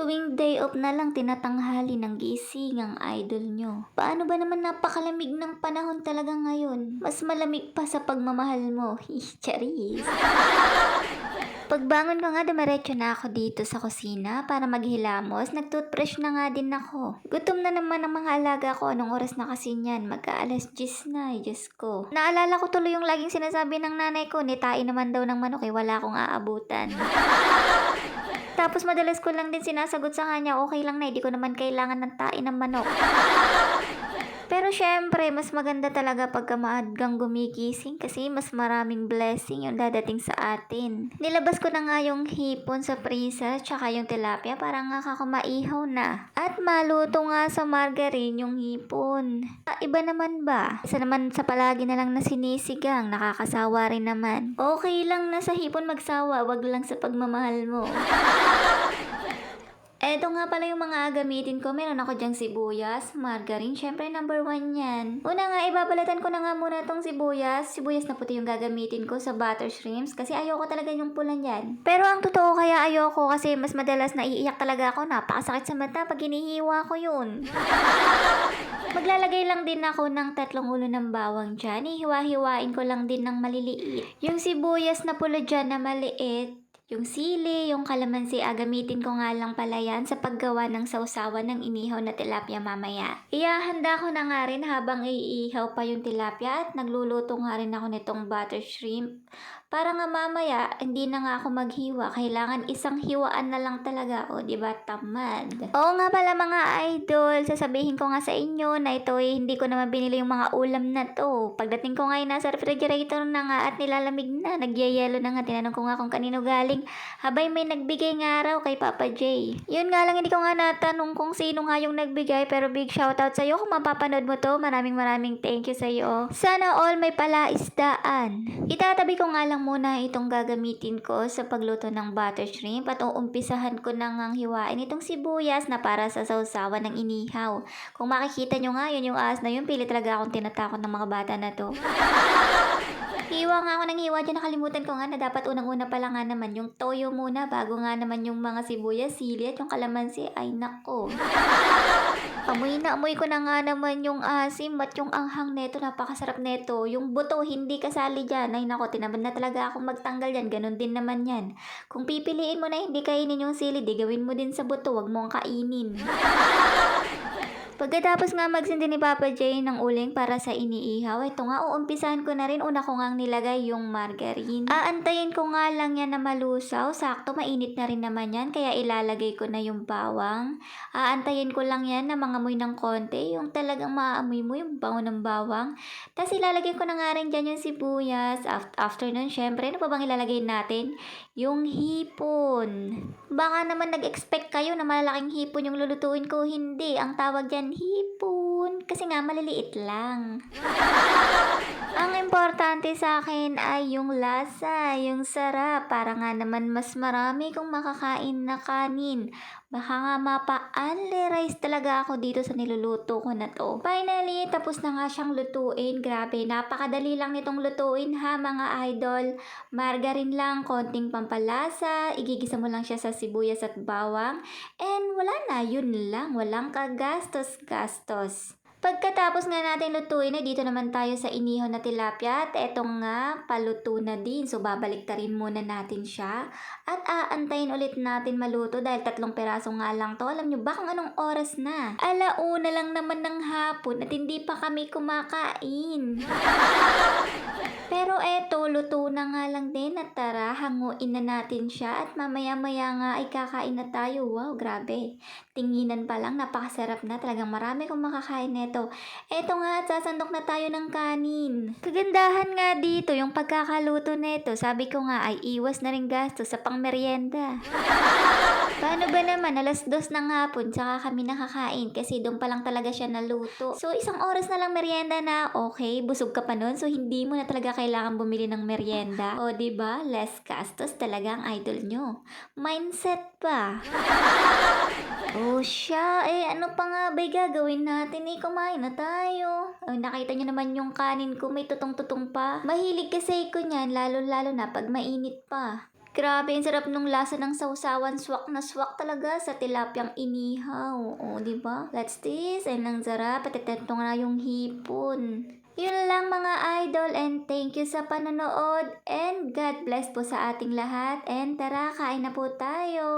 Tuwing day off na lang tinatanghali ng gising ang idol nyo. Paano ba naman napakalamig ng panahon talaga ngayon? Mas malamig pa sa pagmamahal mo. Charis. Pagbangon ko nga, dumiretso na ako dito sa kusina para maghilamos. Nag-toothbrush na nga din ako. Gutom na naman ang mga alaga ko. Anong oras na kasi niyan? Magka-alas 10 na, eh, Diyos ko. Naalala ko tuloy yung laging sinasabi ng nanay ko, nitain naman daw ng manok eh, wala akong aabutan. Tapos madalas ko lang din sinasagot sa kanya, okay lang na, hindi ko naman kailangan ng tain ng manok. Pero syempre, mas maganda talaga pagka maagang gumigising kasi mas maraming blessing yung dadating sa atin. Nilabas ko na nga yung hipon sa prisa tsaka yung tilapia para nga kakumaihaw na. At maluto nga sa margarine yung hipon. Ah, iba naman ba? Isa naman sa palagi na lang na sinisigang, nakakasawa rin naman. Okay lang na sa hipon magsawa, wag lang sa pagmamahal mo. Eto nga pala yung mga gamitin ko. Meron ako dyang sibuyas, margarine. Syempre, number one yan. Una nga, ibabalatan ko na nga muna tong sibuyas. Sibuyas na puti yung gagamitin ko sa butter shrimps kasi ayoko talaga yung pulan yan. Pero ang totoo kaya ayoko kasi mas madalas naiiyak talaga ako. Napakasakit sa mata pag hinihiwa ko yun. Maglalagay lang din ako ng tatlong ulo ng bawang dyan. Ihiwa-hiwain ko lang din ng maliliit. Yung sibuyas na pula dyan na maliit, yung sili, yung kalamansi, ah, gamitin ko nga lang pala yan sa paggawa ng sausawan ng inihaw na tilapia mamaya. Iyahanda ko na nga rin habang iihaw pa yung tilapia at nagluluto nga rin ako nitong butter shrimp. Para nga mamaya, hindi na nga ako maghiwa. Kailangan isang hiwaan na lang talaga ako, di ba? Tamad. Oo nga pala mga idol, sasabihin ko nga sa inyo na ito eh, hindi ko naman binili yung mga ulam na to. Pagdating ko ngayon nasa refrigerator na nga at nilalamig na, nagyayelo na nga, tinanong ko nga kung kanino galing. Habay may nagbigay nga raw kay Papa J. Yun nga lang, hindi ko nga natanong kung sino nga yung nagbigay, pero big shoutout sa'yo kung mapapanood mo to. Maraming maraming thank you sa'yo. Sana all may palaisdaan. Itatabi ko nga lang muna itong gagamitin ko sa pagluto ng butter shrimp at uumpisahan ko na ngang hiwain itong sibuyas na para sa sausawan ng inihaw. Kung makikita nyo nga, yun yung ahas na yun, pili talaga akong tinatakot ng mga bata na to. Hiwa nga ako ng hiwa dyan, nakalimutan ko nga na dapat unang-una pa lang nga naman yung toyo muna bago nga naman yung mga sibuyas, sili at yung kalamansi. Ay nako. Amoy na amoy ko na nga naman yung asim at yung anghang neto, napakasarap neto. Yung buto, hindi kasali dyan. Ay nako, tinamad na talaga akong magtanggal yan. Ganon din naman yan. Kung pipiliin mo na hindi kainin yung sili, di gawin mo din sa buto, wag mo ang kainin. Pagkatapos nga magsindi ni Papa J ng uling para sa iniihaw, ito nga uumpisahan ko na rin. Una ko ngang nilagay yung margarine. Aantayin ko nga lang yan na malusaw. Sakto, mainit na rin naman yan. Kaya ilalagay ko na yung bawang. Aantayin ko lang yan na mangamoy ng konti. Yung talagang maamoy mo yung bango ng bawang. Tapos ilalagay ko na nga rin dyan yung sibuyas. After nun, syempre, ano pa bang ilalagay natin? Yung hipon. Baka naman nag-expect kayo na malalaking hipon yung lulutuin ko. Hindi. Ang tawag dyan, hipon. Kasi nga, maliliit lang. Ang importante sa akin ay yung lasa, yung sarap. Para nga naman mas marami kung makakain na kanin. Baka nga mapa-only rice talaga ako dito sa niluluto ko na to. Finally, tapos na nga siyang lutuin. Grabe, napakadali lang nitong lutuin ha mga idol. Margarine lang, konting pampalasa, igigisa mo lang siya sa sibuyas at bawang. And wala na, yun lang. Walang kagastos-gastos. Pagkatapos nga natin lutuin ay dito naman tayo sa inihaw na tilapia at eto nga paluto na din. So babaliktarin muna natin siya at aantayin ulit natin maluto dahil tatlong peraso nga lang to. Alam nyo ba kung anong oras na? Alauna lang naman ng hapon at hindi pa kami kumakain. Pero eto, luto na nga lang din at tara, hanguin na natin siya at mamaya-maya nga ay kakain na tayo. Wow, grabe. Tinginan pa lang, napakasarap na. Talagang marami kong makakain neto. Eto nga, at sasandok na tayo ng kanin. Kagandahan nga dito, yung pagkakaluto neto, sabi ko nga ay iwas na rin gasto sa pangmeryenda. Paano ba naman, alas dos ng hapon, tsaka kami nakakain kasi doon pa lang talaga siya naluto. So, isang oras na lang merienda na, okay, busog ka pa nun, so hindi mo na talaga kailangan bumili ng merienda. O, di ba Less gastos talaga ang idol nyo. Mindset pa. Oh, siya. Eh, ano pa nga ba gagawin natin? Eh, kumain na tayo. Oh, nakita niyo naman yung kanin ko, may tutong-tutong pa. Mahilig kasi ko niyan, lalo-lalo na pag mainit pa. Grabe, ang sarap nung lasa ng sausawan. Swak na swak talaga sa tilapyang inihaw. O, di ba? Let's this. Ayun lang sarap. Patitento nga yung hipon. Yun lang mga idol and thank you sa panonood and God bless po sa ating lahat and tara kain na po tayo.